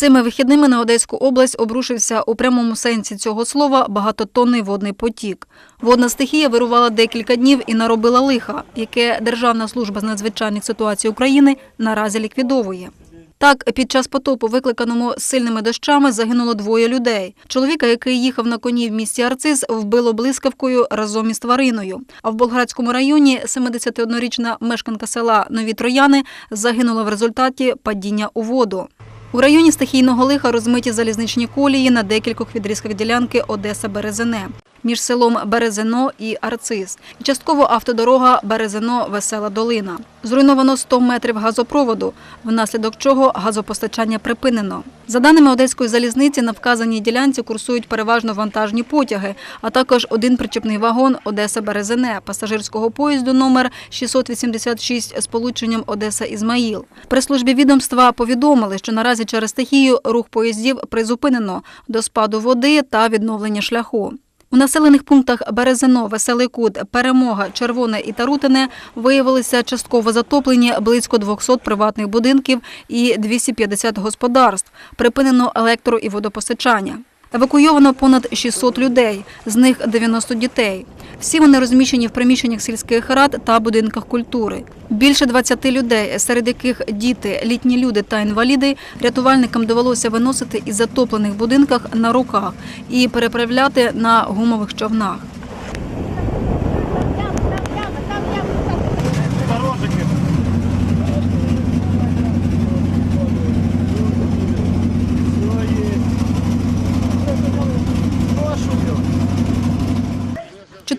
Цими вихідними на Одеську область обрушився у прямому сенсі цього слова багатотонний водний потік. Водна стихія вирувала декілька днів і наробила лиха, яке Державна служба з надзвичайних ситуацій України наразі ліквідовує. Так, під час потопу, викликаному сильними дощами, загинуло двоє людей. Чоловіка, який їхав на коні в місті Арциз, вбило блискавкою разом із твариною. А в Болградському районі 71-річна мешканка села Нові Трояни загинула в результаті падіння у воду. У районі стихійного лиха розмиті залізничні колії на декількох відрізках ділянки Одеса-Березине між селом Березино і Арциз. Частково автодорога Березино-Весела Долина. Зруйновано 100 метрів газопроводу, внаслідок чого газопостачання припинено. За даними Одеської залізниці, на вказаній ділянці курсують переважно вантажні потяги, а також один причепний вагон Одеса-Березине пасажирського поїзду номер 686 з полученням Одеса-Ізмаїл. При службі відомства повідомили, що наразі через стихію рух поїздів призупинено до спаду води та відновлення шляху. У населених пунктах Березино, Веселий Кут, Перемога, Червоне і Тарутине виявилися частково затоплені близько 200 приватних будинків і 250 господарств. Припинено електро- і водопостачання. Евакуйовано понад 600 людей, з них 90 дітей. Всі вони розміщені в приміщеннях сільських рад та будинках культури. Більше 20 людей, серед яких діти, літні люди та інваліди, рятувальникам довелося виносити із затоплених будинках на руках і переправляти на гумових човнах.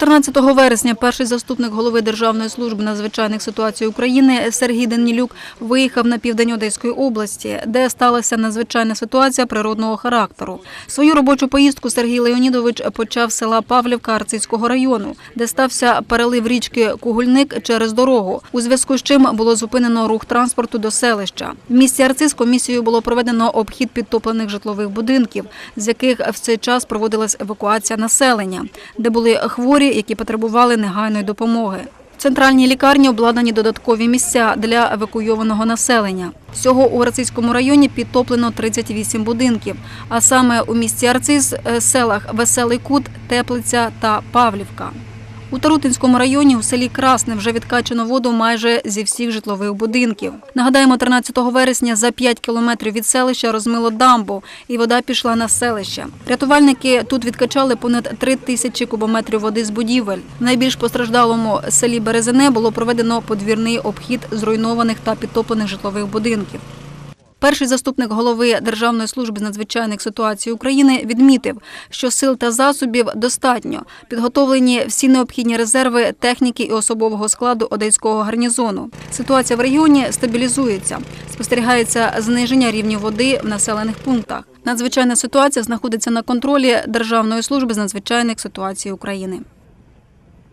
14 вересня перший заступник голови Державної служби надзвичайних ситуацій України Сергій Данілюк виїхав на південь Одеської області, де сталася надзвичайна ситуація природного характеру. Свою робочу поїздку Сергій Леонідович почав з села Павлівка Арцизького району, де стався перелив річки Кугульник через дорогу, у зв'язку з чим було зупинено рух транспорту до селища. В місті Арциз комісією було проведено обхід підтоплених житлових будинків, з яких в цей час проводилась евакуація населення, де були хворі, які потребували негайної допомоги. В центральній лікарні обладнані додаткові місця для евакуйованого населення. Всього у Арцизькому районі підтоплено 38 будинків, а саме у місті Арциз, е, селах Веселий Кут, Теплиця та Павлівка. У Тарутинському районі у селі Красне вже відкачано воду майже зі всіх житлових будинків. Нагадаємо, 13 вересня за 5 кілометрів від селища розмило дамбу, і вода пішла на селище. Рятувальники тут відкачали понад 3 тисячі кубометрів води з будівель. В найбільш постраждалому селі Березине було проведено подвірний обхід зруйнованих та підтоплених житлових будинків. Перший заступник голови Державної служби з надзвичайних ситуацій України відмітив, що сил та засобів достатньо. Підготовлені всі необхідні резерви техніки і особового складу Одеського гарнізону. Ситуація в регіоні стабілізується. Спостерігається зниження рівню води в населених пунктах. Надзвичайна ситуація знаходиться на контролі Державної служби з надзвичайних ситуацій України.